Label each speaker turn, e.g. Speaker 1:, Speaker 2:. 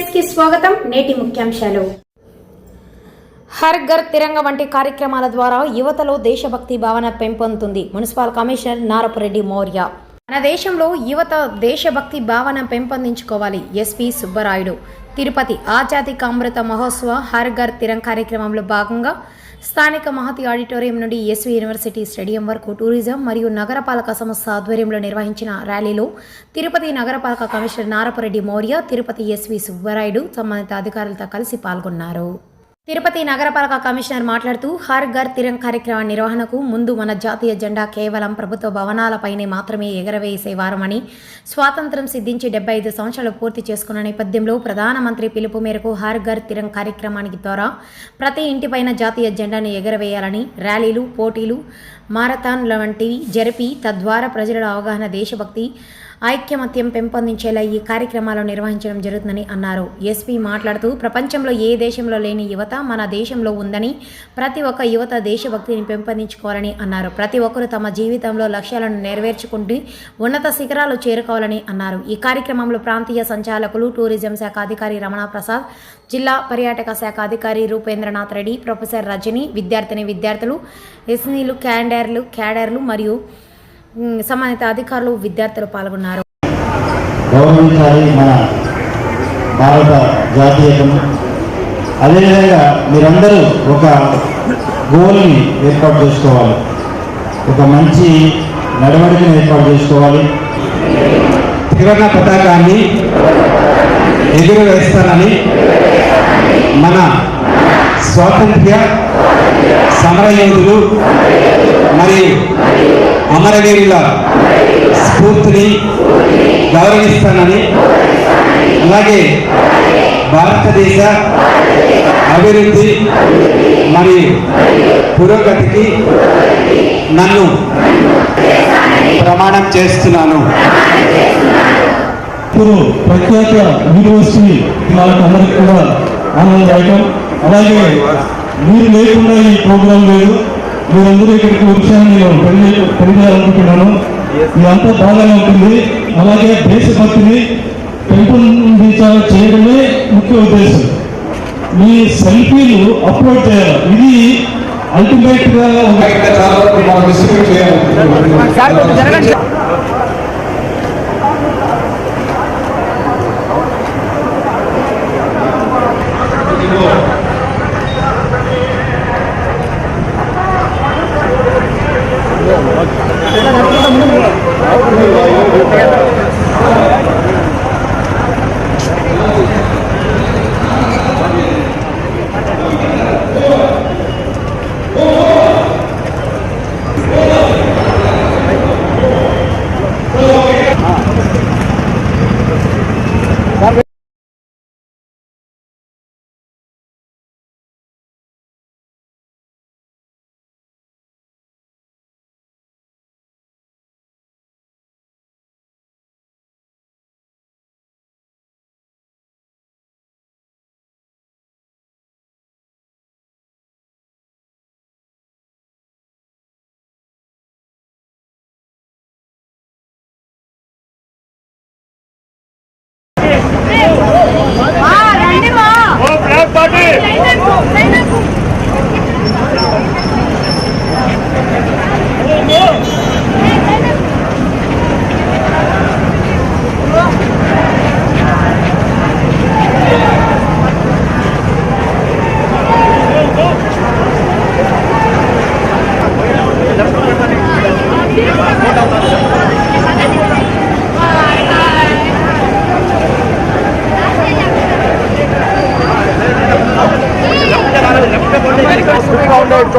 Speaker 1: స్వాగతం నేటి ముఖ్యాంశాలు. హర్ ఘర్ తిరంగ వంటి కార్యక్రమాల ద్వారా యువతలో దేశభక్తి భావన పెంపొందుతుంది. Municipal commissioner Narapureddy Maurya. మన దేశంలో యువత దేశభక్తి భావన పెంపొందించుకోవాలి. ఎస్పి సుబ్బరాయుడు. తిరుపతి ఆజాదీ అమృత మహోత్సవ హర్ ఘర్ తిరంగ్ కార్యక్రమంలో భాగంగా స్థానిక మహతి ఆడిటోరియం నుండి ఎస్వి యూనివర్సిటీ స్టేడియం వరకు టూరిజం మరియు నగరపాలక సంస్థ ఆధ్వర్యంలో నిర్వహించిన ర్యాలీలో తిరుపతి నగరపాలక కమిషనర్ నారపురెడ్డి మౌర్య తిరుపతి ఎస్వి సుబ్బరాయుడు సంబంధిత అధికారులతో కలిసి పాల్గొన్నారు. తిరుపతి నగరపాలక కమిషనర్ మాట్లాడుతూ హర్ ఘర్ తిరంగ్ కార్యక్రమ నిర్వహణకు ముందు మన జాతీయ జెండా కేవలం ప్రభుత్వ భవనాలపైనే మాత్రమే ఎగరవేసేవారమని స్వాతంత్ర్యం సిద్ధించి డెబ్బై ఐదు సంవత్సరాలు పూర్తి చేసుకున్న నేపథ్యంలో ప్రధానమంత్రి పిలుపు మేరకు హర్ ఘర్ తిరంగ్ కార్యక్రమానికి ద్వారా ప్రతి ఇంటిపైన జాతీయ జెండాను ఎగరవేయాలని ర్యాలీలు పోటీలు మారథాన్ల వంటివి జరిపి తద్వారా ప్రజల అవగాహన దేశభక్తి ఐక్యమత్యం పెంపొందించేలా ఈ కార్యక్రమాలు నిర్వహించడం జరుగుతుందని అన్నారు. ఎస్పీ మాట్లాడుతూ ప్రపంచంలో ఏ దేశంలో లేని యువత మన దేశంలో ఉందని ప్రతి ఒక్క యువత దేశభక్తిని పెంపొందించుకోవాలని అన్నారు. ప్రతి ఒక్కరు తమ జీవితంలో లక్ష్యాలను నెరవేర్చుకుంటూ ఉన్నత శిఖరాలు చేరుకోవాలని అన్నారు. ఈ కార్యక్రమంలో ప్రాంతీయ సంచాలకులు టూరిజం శాఖ అధికారి రమణ ప్రసాద్ జిల్లా పర్యాటక శాఖ అధికారి రూపేంద్రనాథ్ రెడ్డి ప్రొఫెసర్ రజని విద్యార్థిని విద్యార్థులు ఎస్నీలు క్యాండర్లు క్యాడర్లు మరియు సంబంధిత అధికారులు విద్యార్థులు పాల్గొన్నారు.
Speaker 2: గౌరవించాలి మన భారత జాతీయతను. అదేవిధంగా మీరందరూ ఒక గోల్ని ఏర్పాటు చేసుకోవాలి. ఒక మంచి నడవడికను ఏర్పాటు చేసుకోవాలి.
Speaker 3: త్రివర్ణ పతాకాన్ని ఎగురవేస్తానని మన స్వాతంత్ర్య సమరయోధులు మరియు అమరవీరుల స్ఫూర్తిని గౌరవిస్తానని అలాగే భారతదేశ అభివృద్ధి మరియు పురోగతికి నన్ను ప్రమాణం చేస్తున్నాను.
Speaker 4: ఇప్పుడు ప్రఖ్యాత యూనివర్సిటీ వాళ్ళకి అందరికి కూడా ఆనందదాయకం అలాగే మీరు లేకుండా ఈ ప్రోగ్రాం లేదు. మీరందరూ ఇక్కడికి వచ్చారని నేను తెలియ తెలియజేయాలనుకుంటున్నాను. ఇదంతా బాగానే ఉంటుంది. అలాగే దేశభక్తిని పెంపొందించ చేయడమే ముఖ్య ఉద్దేశం. మీ సెల్ఫీలు అప్లోడ్ చేయాలి. ఇది
Speaker 5: అల్టిమేట్గా